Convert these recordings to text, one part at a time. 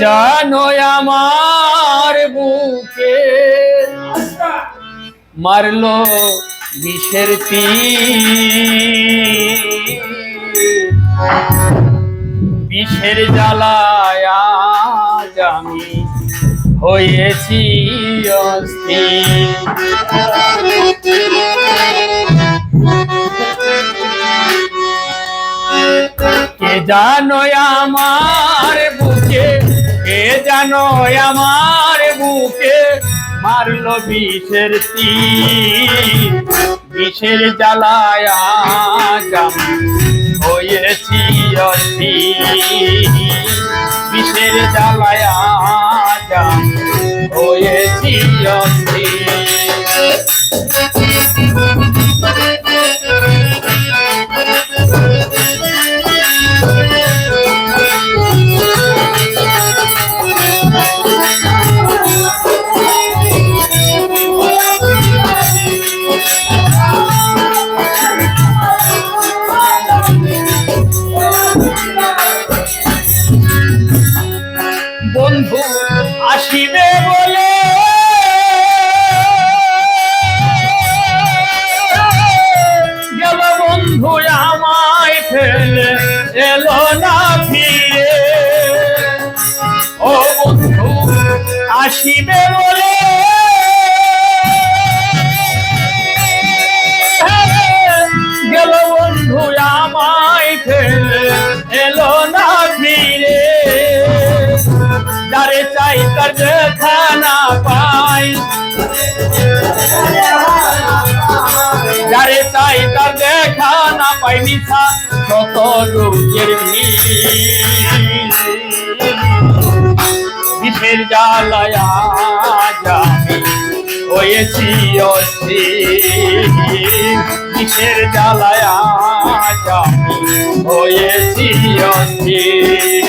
জানো আমার বুকে। মারলো বিষের বিষের জ্বালায় আমি হয়েছি কে জানো আমার বুকে কে জানো আমার বুকে মারল বিষের তীর? বিষের জ্বালায় হয়েছি বিষের জ্বালায় হয়েছি অস্থির। এলো না ফিরে। ও বন্ধু, আসিবে বলে। গেল বন্ধু, আমায় ফেলে। এলো না ফিরে। যারে চাই তার দেখা না পাই। যারে চাই তার দেখা না পাই মিথা কত লোকের বিষের জ্বালায়া যাবে হয়েছি অস্থির। বিষের হয়েছি অস্থির।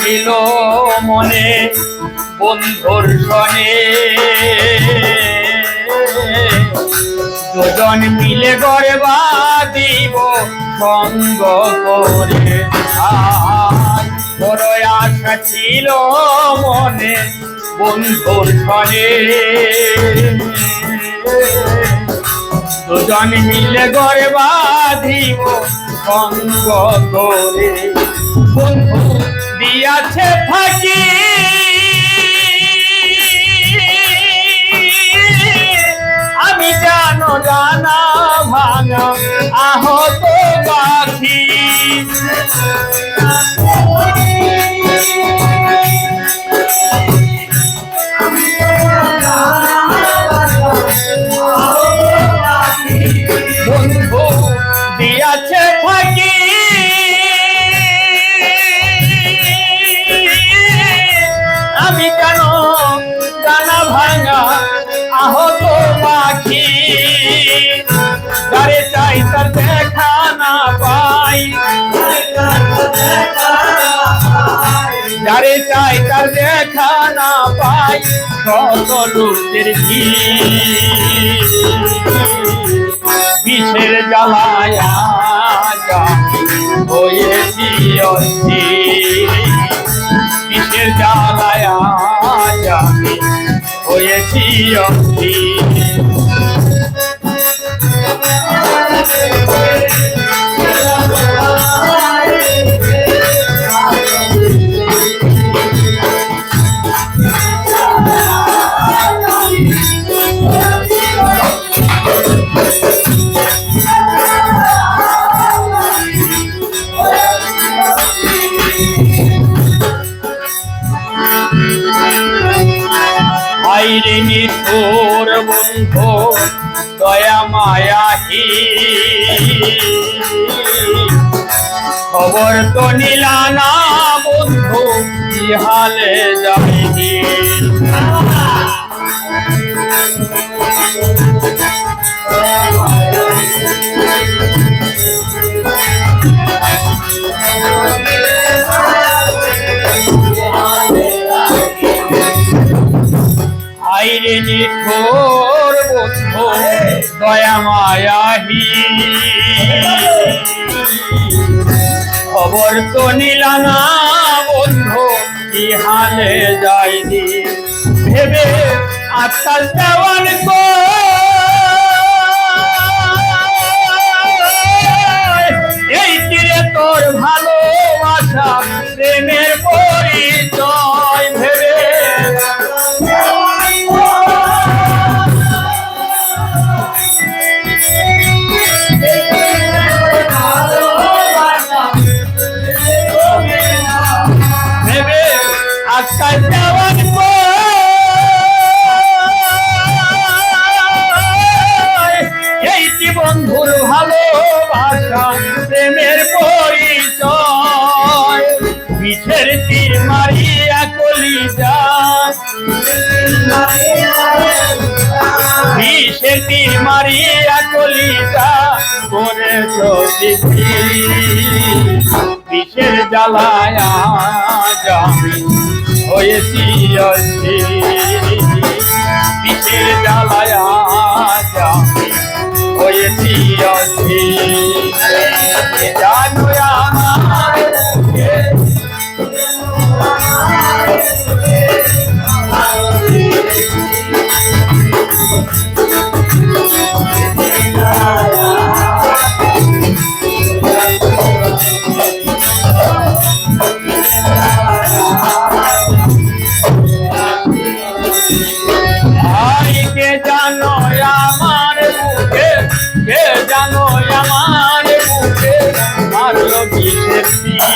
ছিল মনে বন্ধুর সনে। দুজন মিলে গড়ে দিব সঙ্গ করে। বড় আশা ছিল মনে বন্ধুর সনে। দুজন মিলে গড়ে বাঁধিব সঙ্গ করে। বন্ধু দিয়াছে ফাঁকি। আমি জানো জানা ভাঙা আহত পাখি দেখা না পাই কত লোকের বিষের জ্বালায় হয়েছি বিষের জ্বালায় হয়েছি অস্থির। তোর বন্ধু দয়া মায়াহি খবর তো নীলানা বন্ধু ইহালে যাবি Oh, নিঠোর বন্ধু, দয়া মায়াহি খবর তো নিলা না বন্ধু কি হালে যাইনি। ভেবে আজকাল দেওয়ান বন্ধুর ভালোবাসা, প্রেমের পরিচয়। পিছের তীর মারিয়া কলি বিষের তীর মারিয়া কলিতা করে বিষের জ্বালায়া জামি হয়েছি বিষের জ্বালায়া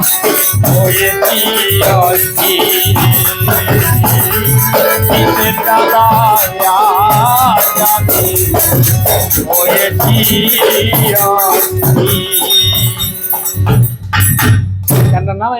হয়েছি যা হয়েছি অতি গানটার নাম